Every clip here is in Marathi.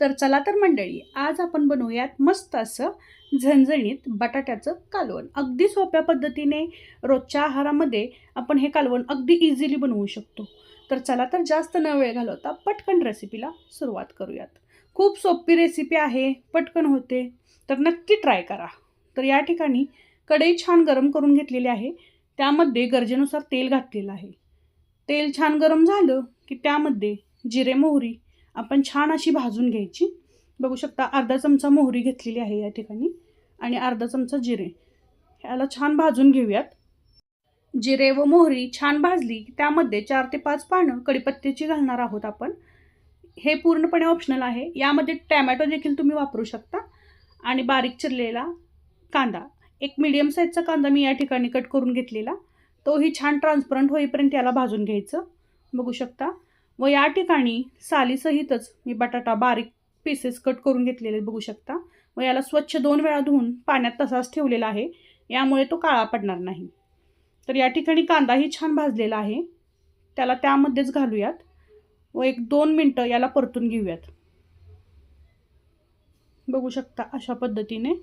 तर चला तर मंडळी आज आपण बनवूयात मस्त असं झणझणीत बटाट्याचं कालवण. अगदी सोप्या पद्धतीने रोजच्या आहारामध्ये आपण हे कालवण अगदी इझिली बनवू शकतो. तर चला तर जास्त न वेळ घालवता पटकन रेसिपीला सुरुवात करूयात. खूप सोपी रेसिपी आहे पटकन होते तर नक्की ट्राय करा. तर या ठिकाणी कढई छान गरम करून घेतलेली आहे त्यामध्ये गरजेनुसार तेल घातलेलं आहे. तेल छान गरम झालं की त्यामध्ये जिरे मोहरी आपण छान अशी भाजून घ्यायची. बघू शकता अर्धा चमचा मोहरी घेतलेली आहे या ठिकाणी आणि अर्धा चमचा जिरे. ह्याला छान भाजून घेऊयात. जिरे व मोहरी छान भाजली की त्यामध्ये चार ते पाच पानं कढीपत्त्याची घालणार आहोत आपण. हे पूर्णपणे ऑप्शनल आहे. यामध्ये टॅमॅटो देखील तुम्ही वापरू शकता. आणि बारीक चिरलेला कांदा. एक मीडियम साईजचा कांदा मी या ठिकाणी कट करून घेतलेला. तोही छान ट्रान्सपरंट होईपर्यंत याला भाजून घ्यायचं. बघू शकता व या ठिकाणी सालीसहितच मी बटाटा बारीक पीसेस कट करून घेतलेले बघू शकता. व याला स्वच्छ दोन वेळा धुवून पाण्यात तसाच ठेवलेला आहे. यामुळे तो काळा पडणार नाही. तर या ठिकाणी कांदाही छान भाजलेला आहे. त्याला त्यामध्येच घालूयात व एक दोन मिनटं याला परतून घेऊयात. बघू शकता अशा पद्धतीने.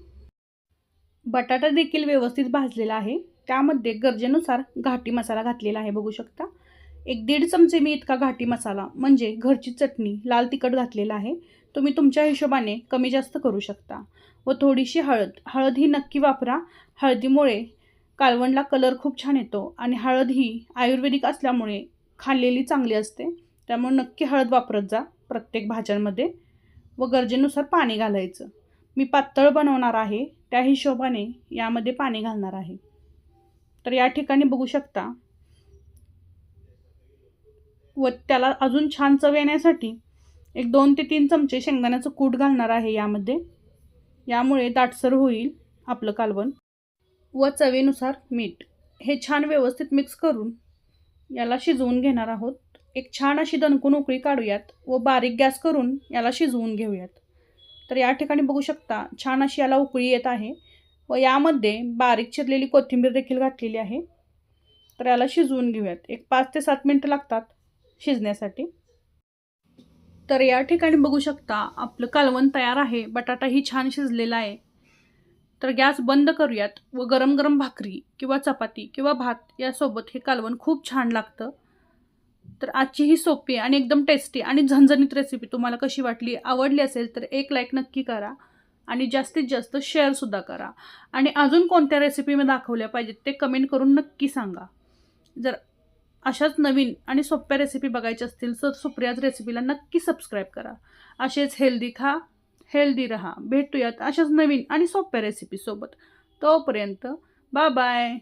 बटाटा देखील व्यवस्थित भाजलेला आहे. त्यामध्ये गरजेनुसार घाटी मसाला घातलेला आहे बघू शकता. एक दीड चमचे मी इतका घाटी मसाला म्हणजे घरची चटणी लाल तिखट घातलेला आहे तुम्ही तुमच्या हिशोबाने कमी जास्त करू शकता. व थोडीशी हळद. हळद ही नक्की वापरा. हळदीमुळे कालवणला कलर खूप छान येतो आणि हळद ही आयुर्वेदिक असल्यामुळे खाल्लेली चांगली असते. त्यामुळे नक्की हळद वापरत जा प्रत्येक भाज्यांमध्ये व गरजेनुसार पाणी घालायचं. मी पातळ बनवणार आहे. त्या हिशोबाने यामध्ये पाणी घालणार आहे. तर या ठिकाणी बघू शकता व त्याला अजून छान चव येण्यासाठी एक दोन ते तीन चमचे शेंगदाण्याचं कूट घालणार आहे यामध्ये. यामुळे दाटसर होईल आपलं कालवण. व चवीनुसार मीठ. हे छान व्यवस्थित मिक्स करून याला शिजवून घेणार आहोत. एक छान अशी दणकून उकळी काढूयात व बारीक गॅस करून याला शिजवून घेऊयात. तर या ठिकाणी बघू शकता छान अशी याला उकळी येत आहे व यामध्ये बारीक चिरलेली कोथिंबीर देखील घातलेली आहे. तर याला शिजवून घेऊयात. एक पाच ते सात मिनटं लागतात. शिजण्यासाठी. तर या ठिकाणी बघू शकता आपलं कालवण तयार आहे बटाटाही छान शिजलेला आहे. तर गॅस बंद करूयात व गरम गरम भाकरी किंवा चपाती किंवा भात यासोबत हे कालवण खूप छान लागतं. तर आजची ही सोपी आणि एकदम टेस्टी आणि झणझणीत रेसिपी तुम्हाला कशी वाटली आवडली असेल तर एक लाईक नक्की करा आणि जास्तीत जास्त शेअरसुद्धा करा. आणि अजून कोणत्या रेसिपी मी दाखवल्या पाहिजेत ते कमेंट करून नक्की सांगा. जर अशाच नवीन आणि सोप्या रेसिपी बघायच्या असतील तर सुप्रियाज रेसिपीला नक्की सबस्क्राईब करा. असेच हेल्दी खा हेल्दी रहा. भेटूयात अशाच नवीन आणि सोप्या रेसिपीसोबत तोपर्यंत बाय बाय